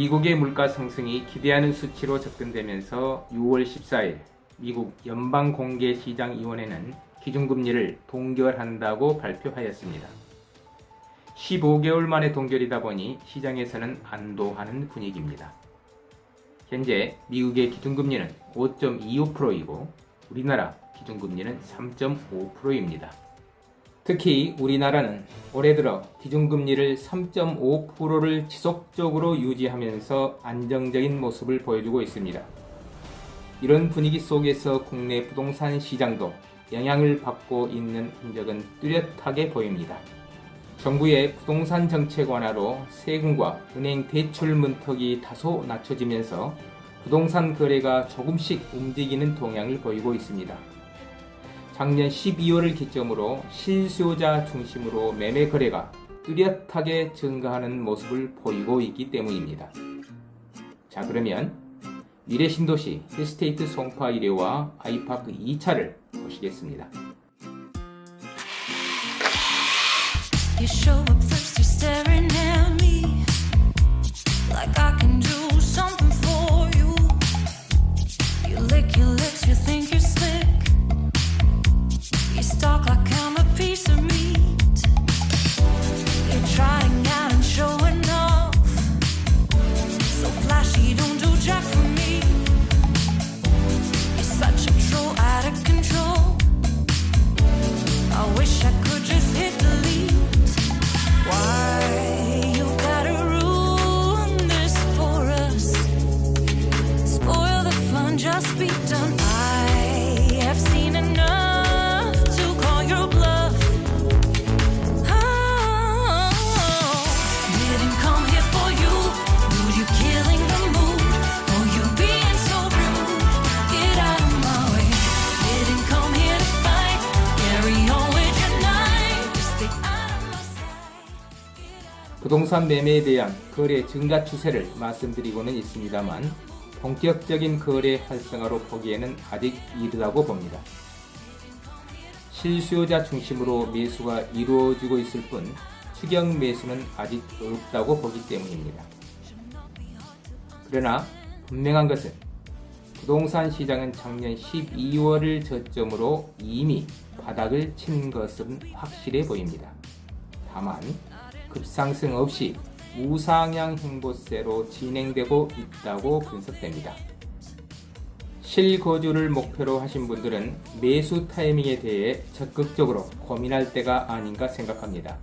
미국의 물가 상승이 기대하는 수치로 접근되면서 6월 14일 미국 연방공개시장위원회는 기준금리를 동결한다고 발표하였습니다. 15개월 만에 동결이다 보니 시장에서는 안도하는 분위기입니다. 현재 미국의 기준금리는 5.25%이고 우리나라 기준금리는 3.5%입니다. 특히 우리나라는 올해 들어 기준금리를 3.5%를 지속적으로 유지하면서 안정적인 모습을 보여주고 있습니다. 이런 분위기 속에서 국내 부동산 시장도 영향을 받고 있는 흔적은 뚜렷하게 보입니다. 정부의 부동산 정책 완화로 세금과 은행 대출 문턱이 다소 낮춰지면서 부동산 거래가 조금씩 움직이는 동향을 보이고 있습니다. 작년 12월을 기점으로 실수요자 중심으로 매매 거래가 뚜렷하게 증가하는 모습을 보이고 있기 때문입니다. 자 그러면 미래 신도시 힐스테이트 송파 1회와 아이파크 2차를 보시겠습니다. You show up first, you're 부동산 매매에 대한 거래 증가 추세를 말씀드리고는 있습니다만 본격적인 거래 활성화로 보기에는 아직 이르다고 봅니다. 실수요자 중심으로 매수가 이루어지고 있을 뿐 추경 매수는 아직 없다고 보기 때문입니다. 그러나 분명한 것은 부동산 시장은 작년 12월을 저점으로 이미 바닥을 친 것은 확실해 보입니다. 다만 급상승 없이 우상향 행보세로 진행되고 있다고 분석됩니다. 실거주를 목표로 하신 분들은 매수 타이밍에 대해 적극적으로 고민할 때가 아닌가 생각합니다.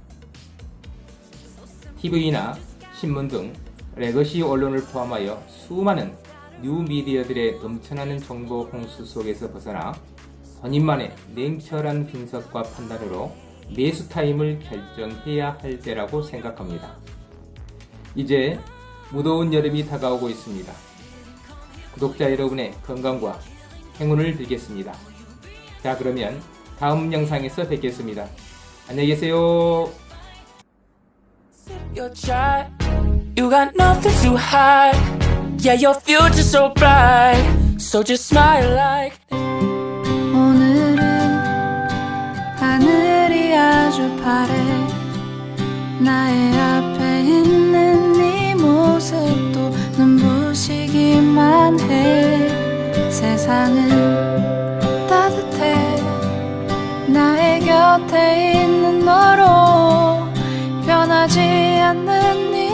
TV나 신문 등 레거시 언론을 포함하여 수많은 뉴미디어들의 넘쳐나는 정보 홍수 속에서 벗어나 본인만의 냉철한 분석과 판단으로 매수 타임을 결정해야 할 때라고 생각합니다. 이제 무더운 여름이 다가오고 있습니다. 구독자 여러분의 건강과 행운을 빌겠습니다. 자, 그러면 다음 영상에서 뵙겠습니다. 안녕히 계세요. You got nothing to hide. Yeah, your future's so bright. So just smile like. 아주 파래. 나의 앞에 있는 네 모습도 눈부시기만 해. 세상은 따뜻해. 나의 곁에 있는 너로 변하지 않는 네